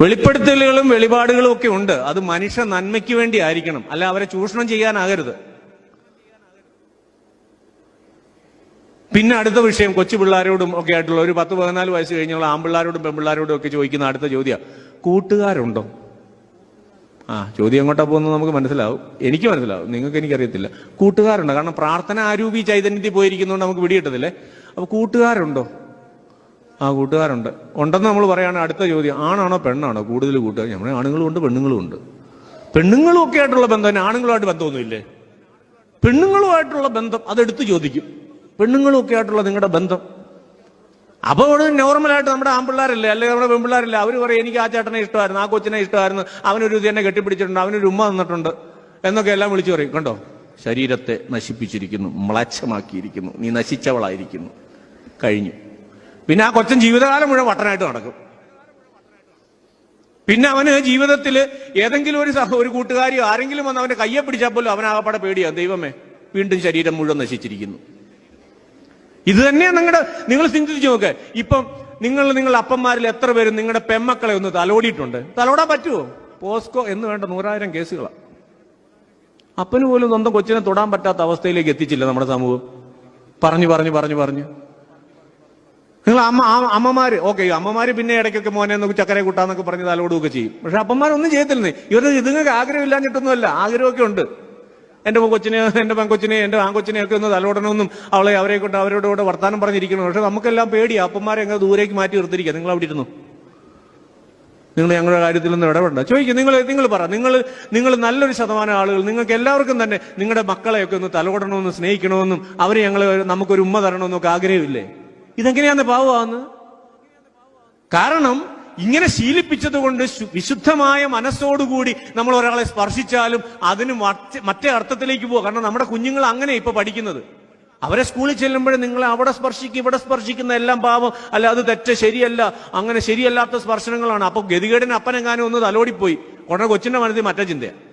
വെളിപ്പെടുത്തലുകളും വെളിപാടുകളും ഒക്കെ ഉണ്ട്. അത് മനുഷ്യ നന്മയ്ക്ക് വേണ്ടി ആയിരിക്കണം. അല്ല അവരെ ചൂഷണം ചെയ്യാനാകരുത്. പിന്നെ അടുത്ത വിഷയം കൊച്ചു പിള്ളേരോടും ഒക്കെ ആയിട്ടുള്ള ഒരു പത്ത് പതിനാല് വയസ്സ് കഴിഞ്ഞുള്ള ആമ്പിള്ളാരോടും പെൺപിള്ളാരോടും ഒക്കെ ചോദിക്കുന്ന അടുത്ത ചോദ്യം. കൂട്ടുകാരുണ്ടോ? ആ ചോദ്യം എങ്ങോട്ടാ പോകുന്നത് നമുക്ക് മനസ്സിലാവും. എനിക്ക് മനസ്സിലാവും. നിങ്ങൾക്ക് എനിക്കറിയത്തില്ല. കൂട്ടുകാരുണ്ടോ. കാരണം പ്രാർത്ഥന ആരൂപി ചൈതന്യത്തിൽ പോയിരിക്കുന്നതുകൊണ്ട് നമുക്ക് പിടികിട്ടത്തില്ലേ? അപ്പൊ കൂട്ടുകാരുണ്ടോ? ആ കൂട്ടുകാരുണ്ട്. ഉണ്ടെന്ന് നമ്മൾ പറയുകയാണ് അടുത്ത ചോദ്യം ആണാണോ പെണ്ണാണോ കൂടുതൽ കൂട്ടുകാർ? നമ്മുടെ ആണുങ്ങളും ഉണ്ട് പെണ്ണുങ്ങളും ഉണ്ട്. പെണ്ണുങ്ങളും ഒക്കെ ആയിട്ടുള്ള ബന്ധം തന്നെ ആണുങ്ങളുമായിട്ട് ബന്ധമൊന്നുമില്ലേ? പെണ്ണുങ്ങളുമായിട്ടുള്ള ബന്ധം അതെടുത്ത് ചോദിക്കും. പെണ്ണുങ്ങളും ഒക്കെ ആയിട്ടുള്ള നിങ്ങളുടെ ബന്ധം. അപ്പൊ അവിടെ നോർമലായിട്ട് നമ്മുടെ ആമ്പിള്ളാരല്ലേ അല്ലെങ്കിൽ നമ്മുടെ പെൺപിള്ളാരല്ലേ? അവർ പറയും എനിക്ക് ആ ചേട്ടനെ ഇഷ്ടമായിരുന്നു ആ കൊച്ചിനെ ഇഷ്ടമായിരുന്നു. അവനൊരു ഇത് എന്നെ കെട്ടിപ്പിടിച്ചിട്ടുണ്ട് അവനൊരു ഉമ്മ തന്നിട്ടുണ്ട്. എന്നൊക്കെ എല്ലാം വിളിച്ചു പറയും. കണ്ടോ? ശരീരത്തെ നശിപ്പിച്ചിരിക്കുന്നു മ്ലാച്ഛമാക്കിയിരിക്കുന്നു നീ നശിച്ചവളായിരിക്കുന്നു. കഴിഞ്ഞു. പിന്നെ ആ കൊച്ചൻ ജീവിതകാലം മുഴുവൻ വട്ടനായിട്ട് നടക്കും. പിന്നെ അവന് ജീവിതത്തിൽ ഏതെങ്കിലും ഒരു ഒരു കൂട്ടുകാരിയോ ആരെങ്കിലും വന്ന് അവന്റെ കയ്യെ പിടിച്ചാൽ പോലും അവനാകപ്പാടെ പേടിയാ. ദൈവമേ വീണ്ടും ശരീരം മുഴുവൻ നശിച്ചിരിക്കുന്നു. ഇത് തന്നെയാ നിങ്ങളുടെ നിങ്ങൾ ചിന്തിച്ചു നോക്ക്. ഇപ്പം നിങ്ങൾ നിങ്ങളുടെ അപ്പന്മാരിൽ എത്ര പേരും നിങ്ങളുടെ പെമ്മക്കളെ ഒന്ന് തലോടിയിട്ടുണ്ട്. തലോടാൻ പറ്റുമോ പോസ്കോ എന്ന് വേണ്ട നൂറായിരം കേസുകളാണ് അപ്പന് പോലും സ്വന്തം കൊച്ചിനെ തൊടാൻ പറ്റാത്ത അവസ്ഥയിലേക്ക് എത്തിച്ചില്ല നമ്മുടെ സമൂഹം. പറഞ്ഞു പറഞ്ഞു പറഞ്ഞു പറഞ്ഞു. നിങ്ങൾ അമ്മ അമ്മമാര് ഓക്കെ അമ്മമാര് പിന്നെ ഇടയ്ക്കൊക്കെ മോനെ നോക്കി ചക്കരെ കൂട്ടാന്നൊക്കെ പറഞ്ഞ് തലോടുകയൊക്കെ ചെയ്യും. പക്ഷെ അപ്പന്മാരൊന്നും ചെയ്യത്തില്ലേ ഇവരുടെ ഇതുങ്ങൾക്ക് ആഗ്രഹമില്ലാഞ്ഞിട്ടൊന്നുമല്ല. ആഗ്രഹമൊക്കെ ഉണ്ട് എന്റെ കൊച്ചിനെ എന്റെ പെൺകൊച്ചിനെ എന്റെ ആൺകൊച്ചിനെ ഒക്കെ ഒന്ന് തലോടണമെന്നും അവളെ അവരെ കൊണ്ട് അവരോട് കൂടെ വർത്താനം പറഞ്ഞിരിക്കണം പക്ഷെ നമുക്കെല്ലാം പേടിയാ. അപ്പന്മാരെ അങ്ങ് ദൂരേക്ക് മാറ്റി നിർത്തിരിക്കുക നിങ്ങൾ അവിടെ ഇരുന്നു. നിങ്ങൾ ഞങ്ങളുടെ കാര്യത്തിലൊന്നും ഇടപെടണ്ട. ചോദിക്കും നിങ്ങൾ നിങ്ങൾ പറ. നിങ്ങൾ നിങ്ങൾ നല്ലൊരു ശതമാനം ആളുകൾ. നിങ്ങൾക്ക് എല്ലാവർക്കും തന്നെ നിങ്ങളുടെ മക്കളെയൊക്കെ ഒന്ന് തലോടണമെന്നും സ്നേഹിക്കണമെന്നും അവരെ ഞങ്ങൾ നമുക്കൊരു ഉമ്മ തരണമെന്നൊക്കെ ആഗ്രഹമില്ലേ? ഇതെങ്ങനെയാന്ന് പാവമാവുന്നത് കാരണം ഇങ്ങനെ ശീലിപ്പിച്ചത് കൊണ്ട് വിശുദ്ധമായ മനസ്സോടുകൂടി നമ്മൾ ഒരാളെ സ്പർശിച്ചാലും അതിന് മറ്റേ അർത്ഥത്തിലേക്ക് പോകും കാരണം നമ്മുടെ കുഞ്ഞുങ്ങൾ അങ്ങനെ ഇപ്പൊ പഠിക്കുന്നത്. അവരെ സ്കൂളിൽ ചെല്ലുമ്പോൾ നിങ്ങളെ അവിടെ സ്പർശിക്കും ഇവിടെ സ്പർശിക്കുന്ന എല്ലാം പാവം. അല്ല അത് തെറ്റ് ശരിയല്ല. അങ്ങനെ ശരിയല്ലാത്ത സ്പർശനങ്ങളാണ്. അപ്പൊ ഗതികേടിന് അപ്പനെങ്ങാനും ഒന്ന് തലോടിപ്പോയി. ഉടനെ കൊച്ചിന്റെ മനസ്സിൽ മറ്റേ ചിന്തയാണ്